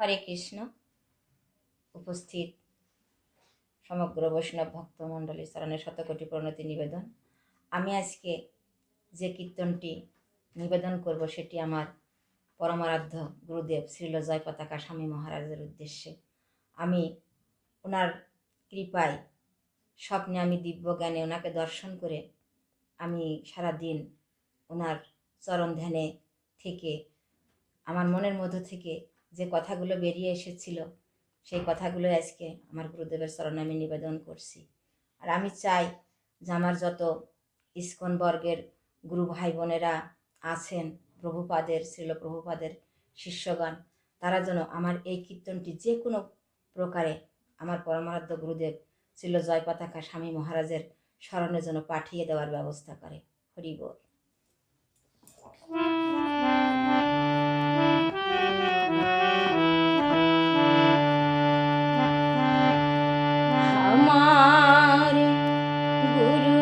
হরে কৃষ্ণ। উপস্থিত সমগ্র বৈষ্ণব ভক্ত মণ্ডলী চরণে শতকোটি প্রণতি নিবেদন। আমি আজকে যে কীর্তনটি নিবেদন করব সেটি আমার পরমারাধ্য গুরুদেব শ্রীল জয় পতাকা স্বামী মহারাজের উদ্দেশ্যে। আমি ওনার কৃপায় স্বপ্নে আমি দিব্য জ্ঞানে ওনাকে দর্শন করে আমি সারা দিন ওনার চরণ ধ্যানে থেকে, আমার মনের মধ্য থেকে যে কথাগুলো বেরিয়ে এসেছিল, সেই কথাগুলো আজকে আমার গুরুদেবের স্মরণে আমি নিবেদন করছি। আর আমি চাই যে আমার যত ইস্কন বর্গের গুরু ভাই বোনেরা আছেন, প্রভুপাদের, শ্রীল প্রভুপাদের শিষ্যগণ, তারা যেন আমার এই কীর্তনটি যে কোনো প্রকারে আমার পরমারাধ্য গুরুদেব শ্রীল জয় পতাকা স্বামী মহারাজের স্মরণে যেন পাঠিয়ে দেওয়ার ব্যবস্থা করে। হরি গুরুদেব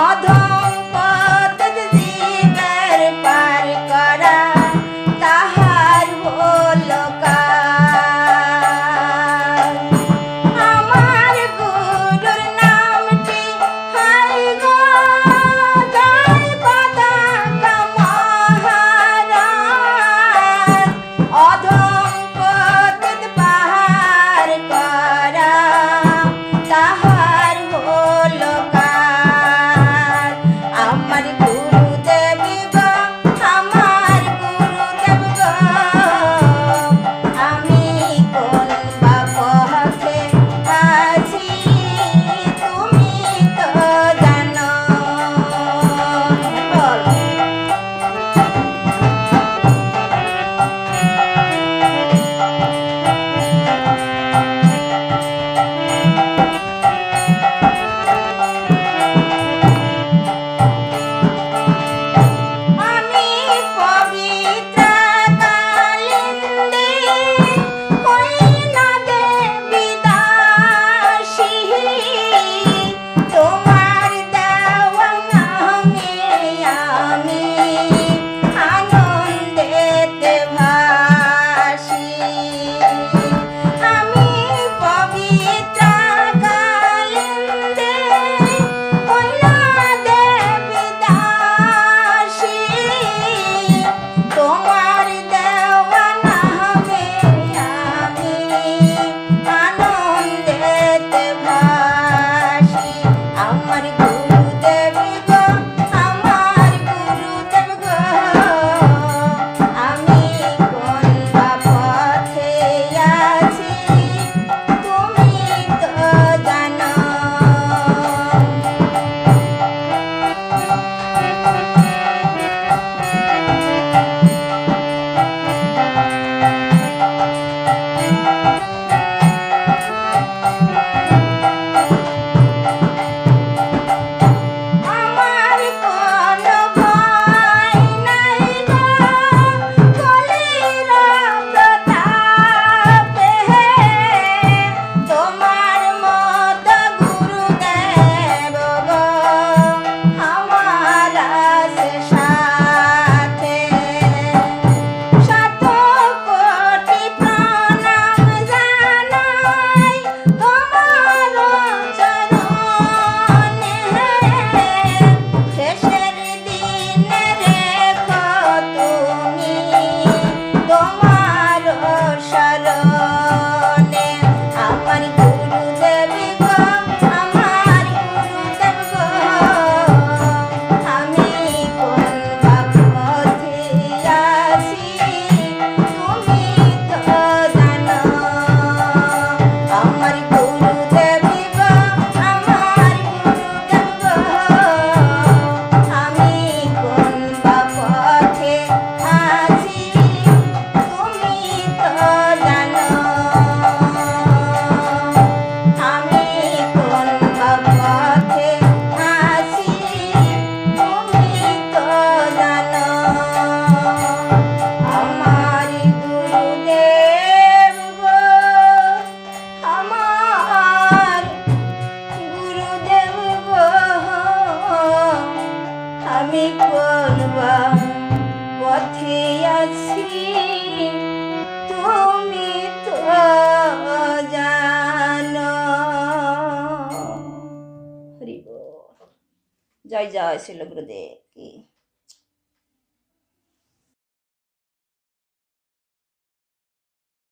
Roda! Oh. সারা হরি বল। জয় জয় শিল গুরুদেব কি